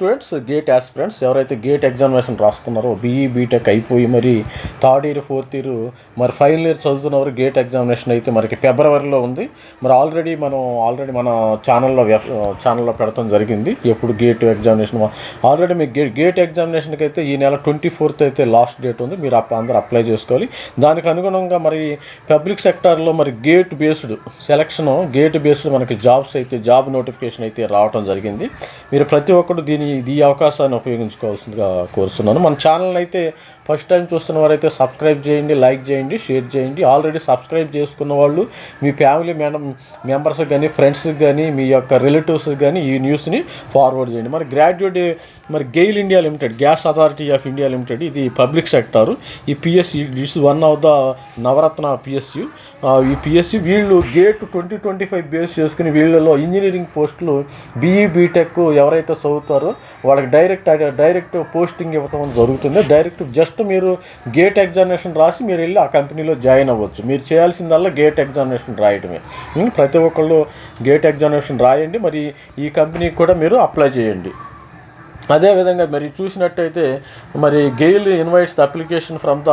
Students gate aspirants ఎవరైతే gate examination రాస్తున్నారో BE BTech అయిపోయి మరి థర్డ్ ఇయర్ ఫోర్త్ ఇయర్ మరి ఫైనల్ ఇయర్ చదువుతున్నవారు గేట్ ఎగ్జామినేషన్ అయితే మనకి ఫిబ్రవరిలో ఉంది. మరి ఆల్రెడీ మనం ఆల్రెడీ మన ఛానల్లో ఛానల్లో పెడతాం జరిగింది. ఎప్పుడు గేట్ ఎగ్జామినేషన్ ఆల్రెడీ మీకు గేట్ గేట్ ఎగ్జామినేషన్కి అయితే ఈ నెల ట్వంటీ ఫోర్త్ అయితే లాస్ట్ డేట్ ఉంది. మీరు అందరూ అప్లై చేసుకోవాలి. దానికి అనుగుణంగా మరి పబ్లిక్ సెక్టార్లో మరి GATE based selection GATE based మనకి జాబ్స్ అయితే జాబ్ నోటిఫికేషన్ అయితే రావటం జరిగింది. మీరు ప్రతి ఒక్కరు దీని ఈ అవకాశాన్ని ఉపయోగించుకోవాల్సిందిగా కోరుతున్నాను. మన ఛానల్ అయితే ఫస్ట్ టైం చూస్తున్న వారైతే సబ్స్క్రైబ్ చేయండి లైక్ చేయండి షేర్ చేయండి. ఆల్రెడీ సబ్స్క్రైబ్ చేసుకున్న వాళ్ళు మీ ఫ్యామిలీ మేడం మెంబర్స్కి కానీ ఫ్రెండ్స్కి కానీ మీ యొక్క రిలేటివ్స్కి కానీ ఈ న్యూస్ని ఫార్వర్డ్ చేయండి. మరి గ్రాడ్యుయేట్ మరి GAIL India limited gas authority of India limited ఇది పబ్లిక్ సెక్టారు. ఈ PSC it's one of the Navratna PSU. ఈ పిఎస్సి వీళ్ళు GATE twenty twenty five base చేసుకుని వీళ్ళలో ఇంజనీరింగ్ పోస్టులు బీఈ బీటెక్ ఎవరైతే చదువుతారో వాళ్ళకి డైరెక్ట్ డైరెక్ట్ పోస్టింగ్ ఇవ్వటం జరుగుతుంది. డైరెక్ట్ జస్ట్ మీరు గేట్ ఎగ్జామినేషన్ రాసి మీరు వెళ్ళి ఆ కంపెనీలో జాయిన్ అవ్వచ్చు. మీరు చేయాల్సిందల్లా గేట్ ఎగ్జామినేషన్ రాయటమే. ప్రతి ఒక్కళ్ళు గేట్ ఎగ్జామినేషన్ రాయండి. మరి ఈ కంపెనీకి కూడా మీరు అప్లై చేయండి. అదేవిధంగా మరి చూసినట్టయితే మరి GAIL invites the application from the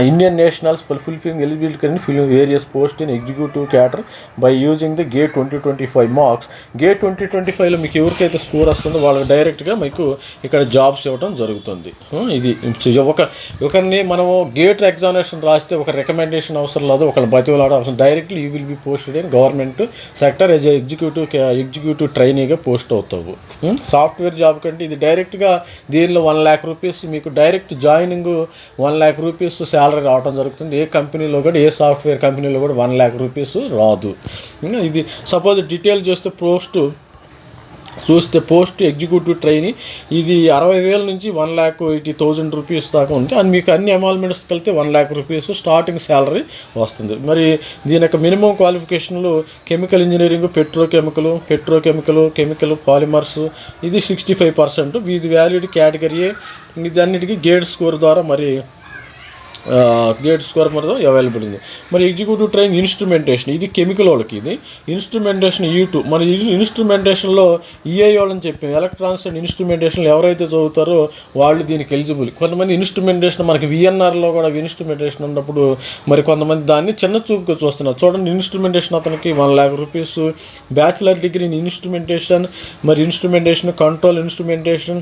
Indian nationals full fulfilling eligibility can fill various post in executive cadre by using the GATE twenty twenty five marks GATE twenty twenty ఫైవ్లో మీకు ఎవరికైతే స్కోర్ వస్తుందో వాళ్ళకి డైరెక్ట్గా మీకు ఇక్కడ జాబ్స్ ఇవ్వడం జరుగుతుంది. ఇది ఒక ఒకరిని మనము గేట్ ఎగ్జామినేషన్ రాస్తే ఒక రికమెండేషన్ అవసరం లేదు ఒకళ్ళు బతివలాడ అవసరం. Directly you will be posted in government sector as executive executive ట్రైనీగా post అవుతావు. సాఫ్ట్వేర్ జాబ్ కంటే ఇది డైరెక్ట్గా దీనిలో వన్ ల్యాక్ రూపీస్ మీకు direct joining one lakh rupees salary రావడం జరుగుతుంది. ఏ కంపెనీలో కూడా ఏ సాఫ్ట్వేర్ కంపెనీలో కూడా వన్ ల్యాక్ రూపీస్ రాదు. ఇది సపోజ్ డీటెయిల్ చేస్తే పోస్ట్ చూస్తే పోస్ట్ ఎగ్జిక్యూటివ్ ట్రైని ఇది అరవై వేల నుంచి one lakh eighty thousand rupees దాకా ఉంది. అండ్ మీకు అన్ని అమాల్మెంట్స్ కలిపితే one lakh rupees starting salary వస్తుంది. మరి దీని యొక్క minimum క్వాలిఫికేషన్లు chemical engineering petrochemical petrochemical chemical polymers ఇది సిక్స్టీ ఫైవ్ పర్సెంట్ ఇది వ్యాలిడ్ కేటగిరీ ఇది అన్నిటికీ గేట్ స్కోర్ ద్వారా మరి గేట్ స్క్వేర్ మరి అవైలబుల్ ఉంది. మరి ఎగ్జిక్యూటివ్ ట్రైన్ ఇన్స్ట్రుమెంటేషన్ ఇది కెమికల్ వాళ్ళకి ఇది. ఇన్స్ట్రుమెంటేషన్ e ఈ టూ మన ఇన్స్ట్రుమెంటేషన్లో ఈఐ వాళ్ళని చెప్పి ఎలక్ట్రానిక్స్ అండ్ ఇన్స్ట్రుమెంటేషన్లు ఎవరైతే చదువుతారో వాళ్ళు దీనికి ఎలిజిబుల్ కొంతమంది ఇన్స్ట్రుమెంటేషన్ మనకి విఎన్ఆర్లో కూడా ఇన్స్ట్రుమెంటేషన్ ఉన్నప్పుడు మరి కొంతమంది దాన్ని చిన్న చూపుగా చూస్తున్నారు. చూడండి ఇన్స్ట్రుమెంటేషన్ అతనికి one lakh rupees bachelor degree in instrumentation మరి ఇన్స్ట్రుమెంటేషన్ కంట్రోల్ ఇన్స్ట్రుమెంటేషన్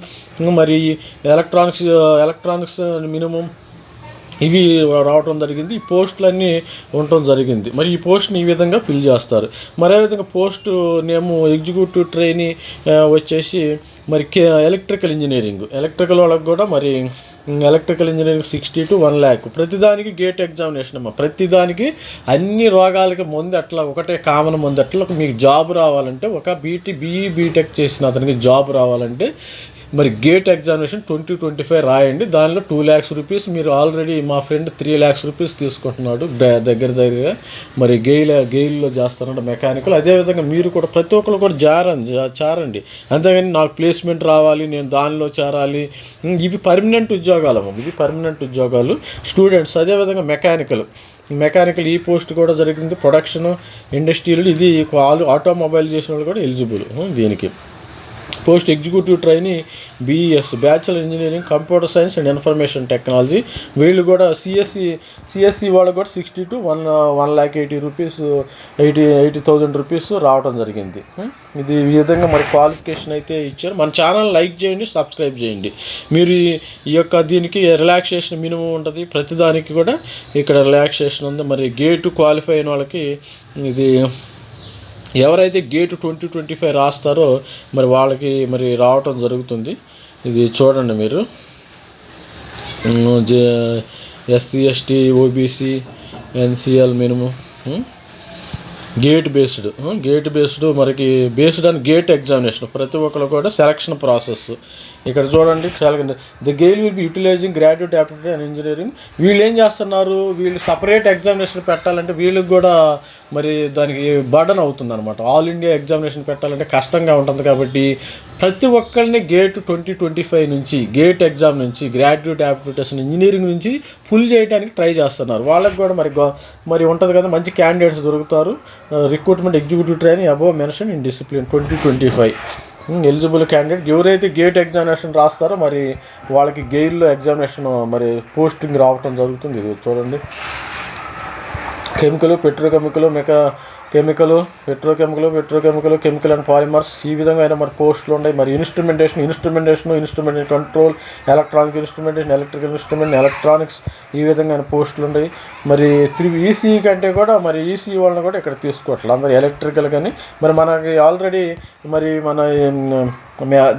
మరి ఎలక్ట్రానిక్స్ ఎలక్ట్రానిక్స్ మినిమం ఇవి రావటం జరిగింది. ఈ పోస్టులన్నీ ఉండటం జరిగింది. మరి ఈ పోస్ట్ని ఈ విధంగా ఫిల్ చేస్తారు. మరి విధంగా పోస్ట్ నేము ఎగ్జిక్యూటివ్ ట్రైనీ వచ్చేసి మరి కే ఎలక్ట్రికల్ ఇంజనీరింగ్. ఎలక్ట్రికల్ వాళ్ళకి కూడా మరి electrical engineering sixty two one lakh. ప్రతిదానికి గేట్ ఎగ్జామినేషన్ అమ్మ. ప్రతిదానికి అన్ని రోగాలకి ముందు అట్లా ఒకటే కామన్ ముందు అట్లా మీకు జాబ్ రావాలంటే ఒక బీటీ బీఈ బీటెక్ చేసిన అతనికి జాబ్ రావాలంటే మరి GATE examination twenty twenty five రాయండి. దానిలో టూ ల్యాక్స్ రూపీస్ మీరు ఆల్రెడీ మా ఫ్రెండ్ త్రీ ల్యాక్స్ రూపీస్ తీసుకుంటున్నాడు దగ్గర దగ్గరగా. మరి గెయిల్ గెయిల్లో చేస్తున్నాడు మెకానికల్ అదేవిధంగా మీరు కూడా ప్రతి ఒక్కరు కూడా జారండి చారండి. అంతేగాని నాకు ప్లేస్మెంట్ రావాలి నేను దానిలో చేరాలి. ఇవి పర్మనెంట్ ఉద్యోగాలు అమ్మ. ఇవి పర్మనెంట్ ఉద్యోగాలు. స్టూడెంట్స్ అదేవిధంగా మెకానికల్ మెకానికల్ ఈ పోస్ట్ కూడా జరిగింది. ప్రొడక్షన్ ఇండస్ట్రీలు ఇది ఆలు ఆటోమొబైల్ చేసిన వాళ్ళు కూడా ఎలిజిబుల్ దీనికి. Post executive trainee BEs bachelor engineering computer science and information technology వీళ్ళు కూడా సిఎస్సి సిఎస్సి వాళ్ళు కూడా sixty two one one lakh eighty rupees eighty eighty thousand rupees రావడం జరిగింది. Hmm? ఇది ఈ విధంగా మరి క్వాలిఫికేషన్ అయితే ఇచ్చారు. మన ఛానల్ లైక్ చేయండి సబ్స్క్రైబ్ చేయండి. మీరు ఈ యొక్క దీనికి రిలాక్సేషన్ మినిమం ఉంటుంది. ప్రతిదానికి కూడా ఇక్కడ రిలాక్సేషన్ ఉంది. మరి గేటు క్వాలిఫై అయిన వాళ్ళకి ఇది ఎవరైతే గేట్ ట్వంటీ ట్వంటీ ఫైవ్ రాస్తారో మరి వాళ్ళకి మరి రావటం జరుగుతుంది. ఇది చూడండి మీరు. SC ST OBC NCL minimum GATE based GATE based మనకి బేస్డ్ ఆన్ గేట్ ఎగ్జామినేషన్. ప్రతి ఒక్కరు కూడా సెలక్షన్ ప్రాసెస్. ఇక్కడ చూడండి చాలా the GAIL will be utilizing graduate aptitude and engineering వీళ్ళు ఏం చేస్తున్నారు? వీళ్ళు సపరేట్ ఎగ్జామినేషన్ పెట్టాలంటే వీళ్ళకి కూడా మరి దానికి బర్డన్ అవుతుంది అనమాట ఆల్ ఇండియా ఎగ్జామినేషన్ పెట్టాలంటే కష్టంగా ఉంటుంది కాబట్టి ప్రతి ఒక్కరిని గేట్ ట్వంటీ ట్వంటీ ఫైవ్ నుంచి గేట్ ఎగ్జామ్ నుంచి గ్రాడ్యుయేట్ యాప్టిట్యూషన్ ఇంజనీరింగ్ నుంచి ఫుల్ చేయడానికి ట్రై చేస్తున్నారు. వాళ్ళకి కూడా మరి గో- మరి ఉంటుంది కదా మంచి క్యాండిడేట్స్ దొరుకుతారు. Recruitment executive training above mention in discipline twenty twenty five eligible candidate ఎవరైతే గేట్ ఎగ్జామినేషన్ రాస్తారో మరి వాళ్ళకి గెయిల్లో ఎగ్జామినేషన్ మరి పోస్టింగ్ రావటం జరుగుతుంది. ఇది చూడండి. Chemical petrochemical mecha chemical petrochemical petrochemical chemical and polymers ఈ విధంగా అయినా మరి పోస్టులు ఉన్నాయి. మరి instrumentation instrumentation instrument control electronic instrumentation electrical instrument electronics ఈ విధంగా అయిన పోస్టులు ఉన్నాయి. మరి త్రీ ఈసీ కంటే కూడా మరి ఈసీ వాళ్ళని కూడా ఇక్కడ తీసుకోవట్లేదు. అందరు ఎలక్ట్రికల్ కానీ మరి మనకి ఆల్రెడీ మరి మన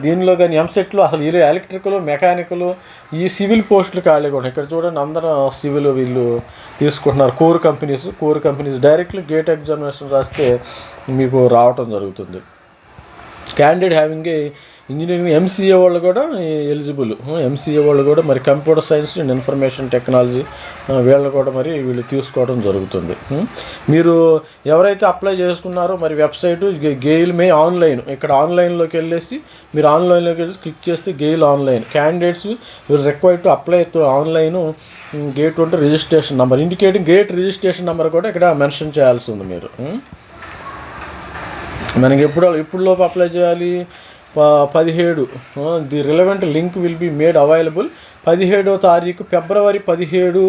దీనిలో కానీ ఎంసెట్లో అసలు వీళ్ళు ఎలక్ట్రికల్ మెకానికల్ ఈ సివిల్ పోస్టులు ఖాళీగా ఉన్నాయి. ఇక్కడ చూడండి అందరూ సివిల్ వీళ్ళు తీసుకుంటున్నారు. Core companies core companies directly GATE examination రాస్తే మీకు రావటం జరుగుతుంది. Candidate having a engineering MCA వాళ్ళు కూడా ఎలిజిబుల్ ఎంసీఏ వాళ్ళు కూడా మరి computer science and information technology వీళ్ళు కూడా మరి వీళ్ళు తీసుకోవడం జరుగుతుంది. మీరు ఎవరైతే అప్లై చేసుకున్నారో మరి వెబ్సైట్ గెయిల్ మే ఆన్లైన్ ఇక్కడ ఆన్లైన్లోకి వెళ్ళేసి మీరు ఆన్లైన్లోకి వెళ్ళి క్లిక్ చేస్తే గెయిల్ ఆన్లైన్ క్యాండిడేట్స్ మీరు required to apply online GATE ఉంటే registration number indicating GATE registration number కూడా ఇక్కడ మెన్షన్ చేయాల్సి ఉంది మీరు. మనకి ఎప్పుడు ఎప్పుడు లోపు అప్లై చేయాలి? పదిహేడు the relevant link will be made available పదిహేడో తారీఖు ఫిబ్రవరి పదిహేడు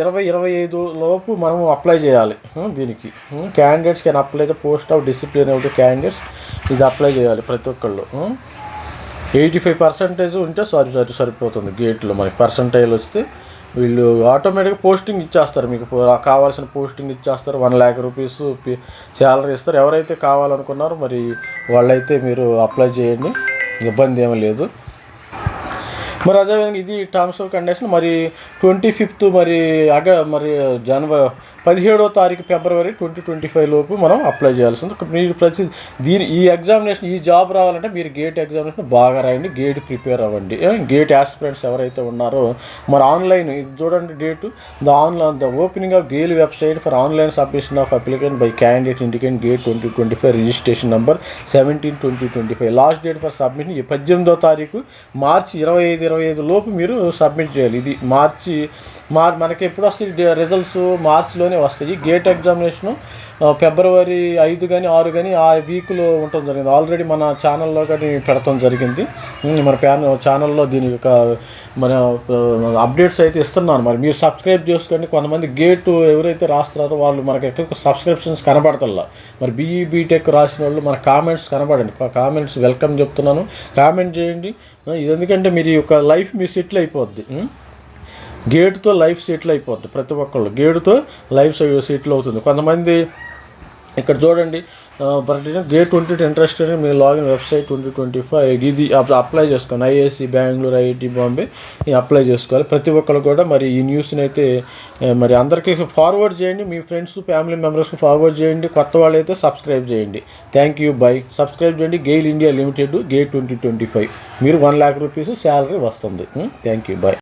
ఇరవై ఇరవై ఐదు లోపు మనం అప్లై చేయాలి దీనికి. Candidates can apply the post of discipline of the candidates ఇది అప్లై చేయాలి ప్రతి ఒక్కళ్ళు ఎయిటీ ఫైవ్ పర్సెంటేజ్ ఉంటే సారీ సారీ సరిపోతుంది గేట్లో మనకి. పర్సంటేజ్ వస్తే వీళ్ళు ఆటోమేటిక్గా పోస్టింగ్ ఇచ్చేస్తారు. మీకు కావాల్సిన పోస్టింగ్ ఇచ్చేస్తారు. వన్ ల్యాక్ రూపీస్ శాలరీ ఇస్తారు. ఎవరైతే కావాలనుకున్నారో మరి వాళ్ళైతే మీరు అప్లై చేయండి. ఇబ్బంది ఏమీ లేదు. మరి అదేవిధంగా ఇది టర్మ్స్ ఆఫ్ కండిషన్ మరి ట్వంటీ ఫిఫ్త్ మరి అగ మరి జనవరి పదిహేడో తారీఖు ఫిబ్రవరి ట్వంటీ ట్వంటీ ఫైవ్ లోపు మనం అప్లై చేయాల్సి ఉంది. మీరు ప్రతి దీని ఈ ఎగ్జామినేషన్ ఈ జాబ్ రావాలంటే మీరు గేట్ ఎగ్జామినేషన్ బాగా రాయండి గేట్ ప్రిపేర్ అవ్వండి. గేట్ ఆస్పిరెంట్స్ ఎవరైతే ఉన్నారో మరి ఆన్లైన్ ఇది చూడండి date. The online the opening of GAIL website for online submission of applicant by candidate indicate GATE twenty twenty five registration number seventeen twenty twenty five. Last date for submission ఈ పద్దెనిమిదో తారీఖు మార్చి ఇరవై ఐదు ఇరవై ఐదు లోపు మీరు సబ్మిట్ చేయాలి. ఇది మార్చి మార్ మనకి ఎప్పుడు వస్తాయి? రిజల్ట్స్ మార్చిలోనే వస్తాయి. గేట్ ఎగ్జామినేషను ఫిబ్రవరి ఐదు కానీ ఆరు కానీ ఆ వీక్లో ఉండటం జరిగింది. ఆల్రెడీ మన ఛానల్లో కానీ పెడతాం జరిగింది. మన ప్యాన్ ఛానల్లో దీని యొక్క మన అప్డేట్స్ అయితే ఇస్తున్నాను మరి మీరు సబ్స్క్రైబ్ చేసుకోండి. కొంతమంది గేట్ ఎవరైతే రాస్తున్నారో వాళ్ళు మనకి ఎక్కువ సబ్స్క్రిప్షన్స్ కనబడతల్లా. మరి బీఈ బీటెక్ రాసిన వాళ్ళు మన కామెంట్స్ కనబడండి. కామెంట్స్ వెల్కమ్ చెప్తున్నాను. కామెంట్ చేయండి. ఇది ఎందుకంటే మీరు ఈ యొక్క లైఫ్ మీ సెటిల్ అయిపోద్ది. గేటుతో లైఫ్ సెటిల్ అయిపోద్ది ప్రతి ఒక్కళ్ళు. గేటుతో లైఫ్ సెటిల్ అవుతుంది. కొంతమంది ఇక్కడ చూడండి but GATE twenty interest me login website twenty twenty five ఇది అప్- అప్లై చేసుకోండి. ఐఏసీ బెంగళూరు ఐఐటి బాంబే ఈ అప్లై చేసుకోవాలి. ప్రతి ఒక్కళ్ళు కూడా మరి ఈ న్యూస్ని అయితే మరి అందరికీ ఫార్వర్డ్ చేయండి. మీ ఫ్రెండ్స్ ఫ్యామిలీ మెంబర్స్కి ఫార్వర్డ్ చేయండి. కొత్త వాళ్ళు అయితే సబ్స్క్రైబ్ చేయండి. Thank you. బై. సబ్స్క్రైబ్ చేయండి. GAIL India limited GATE twenty twenty five. మీరు వన్ ల్యాక్ రూపీస్ శాలరీ వస్తుంది. Thank you. బై.